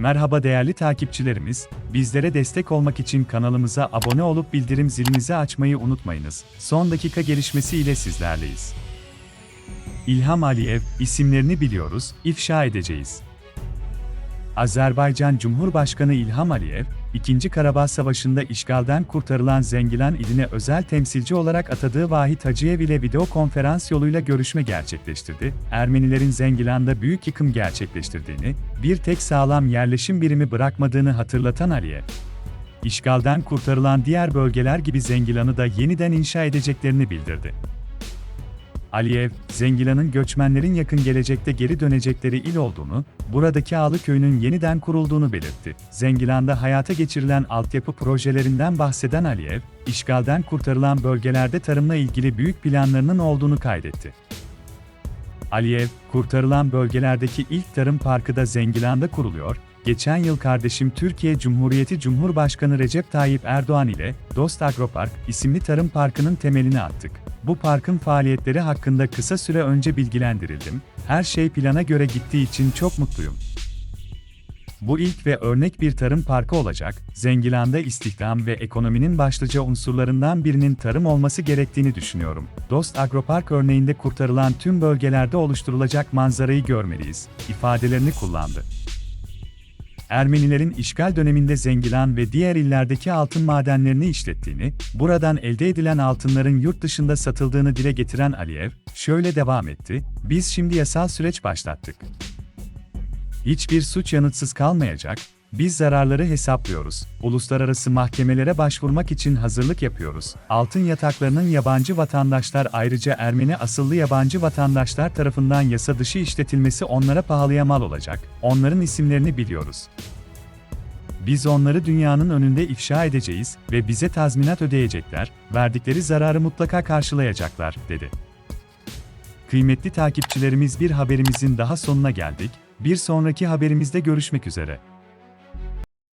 Merhaba değerli takipçilerimiz, bizlere destek olmak için kanalımıza abone olup bildirim zilinizi açmayı unutmayınız. Son dakika gelişmesi ile sizlerleyiz. İlham Aliyev, isimlerini biliyoruz, ifşa edeceğiz. Azerbaycan Cumhurbaşkanı İlham Aliyev, 2. Karabağ Savaşı'nda işgalden kurtarılan Zengilan iline özel temsilci olarak atadığı Vahit Hacıyev ile video konferans yoluyla görüşme gerçekleştirdi. Ermenilerin Zengilan'da büyük yıkım gerçekleştirdiğini, bir tek sağlam yerleşim birimi bırakmadığını hatırlatan Aliyev, işgalden kurtarılan diğer bölgeler gibi Zengilan'ı da yeniden inşa edeceklerini bildirdi. Aliyev, Zengilan'ın göçmenlerin yakın gelecekte geri dönecekleri il olduğunu, buradaki Ağlı köyünün yeniden kurulduğunu belirtti. Zengilan'da hayata geçirilen altyapı projelerinden bahseden Aliyev, işgalden kurtarılan bölgelerde tarımla ilgili büyük planlarının olduğunu kaydetti. Aliyev, kurtarılan bölgelerdeki ilk tarım parkı da Zengilan'da kuruluyor, geçen yıl kardeşim Türkiye Cumhuriyeti Cumhurbaşkanı Recep Tayyip Erdoğan ile Dost Agropark isimli tarım parkının temelini attık. Bu parkın faaliyetleri hakkında kısa süre önce bilgilendirildim. Her şey plana göre gittiği için çok mutluyum. Bu ilk ve örnek bir tarım parkı olacak. Zengilan'da istihdam ve ekonominin başlıca unsurlarından birinin tarım olması gerektiğini düşünüyorum. Dost Agropark örneğinde kurtarılan tüm bölgelerde oluşturulacak manzarayı görmeliyiz ifadelerini kullandı. Ermenilerin işgal döneminde Zengilan ve diğer illerdeki altın madenlerini işlettiğini, buradan elde edilen altınların yurt dışında satıldığını dile getiren Aliyev, şöyle devam etti, biz şimdi yasal süreç başlattık. Hiçbir suç yanıtsız kalmayacak, biz zararları hesaplıyoruz. Uluslararası mahkemelere başvurmak için hazırlık yapıyoruz. Altın yataklarının yabancı vatandaşlar ayrıca Ermeni asıllı yabancı vatandaşlar tarafından yasa dışı işletilmesi onlara pahalıya mal olacak. Onların isimlerini biliyoruz. Biz onları dünyanın önünde ifşa edeceğiz ve bize tazminat ödeyecekler, verdikleri zararı mutlaka karşılayacaklar, dedi. Kıymetli takipçilerimiz bir haberimizin daha sonuna geldik. Bir sonraki haberimizde görüşmek üzere.